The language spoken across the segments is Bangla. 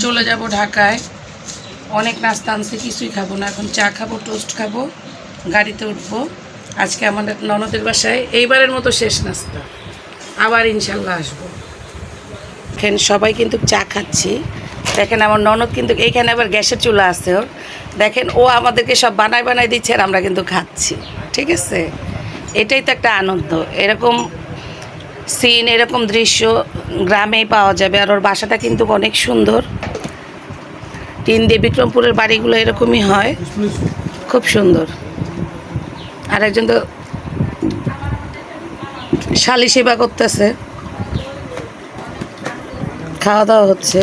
চলে যাব ঢাকায়। অনেক নাস্তা আনছে, কিছুই খাব না। এখন চা খাব টোস্ট খাব, গাড়িতে উঠবো। আজকে আমাদের ননদের বাসায় এইবারের মতো শেষ নাস্তা। আবার ইনশাল্লাহ আসব। এখানে সবাই কিন্তু চা খাচ্ছি। দেখেন, আমার ননদ কিন্তু এইখানে আবার গ্যাসের চুলা আছে ওর। দেখেন, ও আমাদেরকে সব বানায় বানায় দিচ্ছে আর আমরা কিন্তু খাচ্ছি। ঠিক আছে? এটাই তো একটা আনন্দ। এরকম সিন, এরকম দৃশ্য গ্রামেই পাওয়া যাবে। আর ওর বাসাটা কিন্তু অনেক সুন্দর। টিন দিয়ে বিক্রমপুরের বাড়িগুলো এরকমই হয়। খুব সুন্দর। আর একজন তো শালি সেবা করতেছে। খাওয়া দাওয়া হচ্ছে।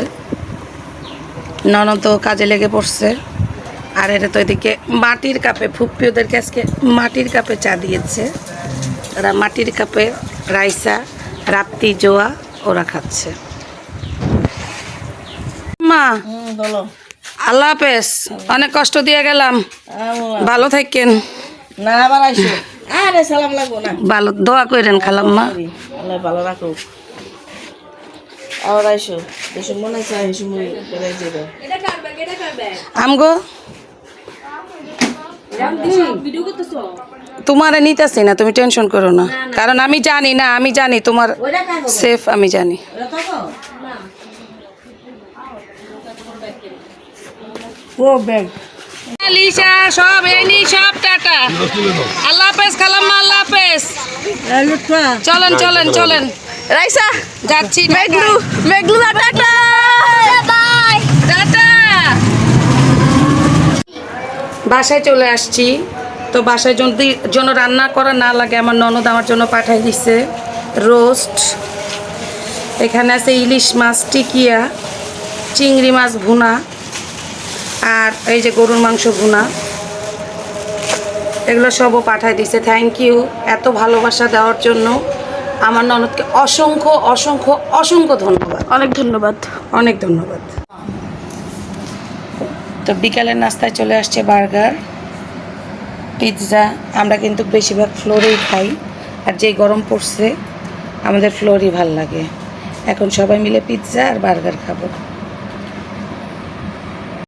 ননদ কাজে লেগে পড়ছে। আর এটা তো এদিকে মাটির কাপে, ফুপ্পি ওদেরকে আজকে মাটির কাপে চা দিয়েছে। ওরা মাটির কাপে রাইসা রাপ্তি জোয়া ওরা খাচ্ছে। মা বলো। আল্লাহ হাফেজ অনেক কষ্ট দিয়ে গেলাম। ভালো থাকেন। না আবার আইসো। আরে সালাম লাগবো না। ভালো দোয়া করেন খালাম্মা আল্লাহ ভালো রাখো আবার আইসো। এসে মনে চাই এসে মনে বেড়াই যাবে। আমগো? তোমারে নিতেছি না তুমি টেনশন করো না। কারণ আমি জানি না আমি জানি তোমার সেফ আমি জানি। ও ব্যাগ। লিসা সব এনি সব টাটা। আল্লাহ হাফেজ খালাম্মা আল্লাহ হাফেজ। চলেন চলেন চলেন। রাইসা যাচ্ছি মেঘলু মেঘলু টাটা বাই টাটা বাসায় চলে আসছি। তো বাসায় যদি জন্য রান্না করা না লাগে আমার ননদ আমার জন্য পাঠাই দিছে। রোস্ট। এখানে আছে ইলিশ মাছ টিকিয়া চিংড়ি মাছ ভুনা আর এই যে গরুর মাংস ভুনা। এগুলো সবও পাঠাই দিছে। থ্যাংক ইউ এত ভালোবাসা দেওয়ার জন্য। আমার ননদকে অসংখ্য অসংখ্য অসংখ্য ধন্যবাদ। অনেক ধন্যবাদ। অনেক ধন্যবাদ। তো বিকালের নাস্তায় চলে আসছে বার্গার, পিৎজা। আমরা কিন্তু বেশিরভাগ ফ্লোরেই খাই। আর যেই গরম পড়ছে, আমাদের ফ্লোরই ভালো লাগে। এখন সবাই মিলে পিৎজা আর বার্গার খাব।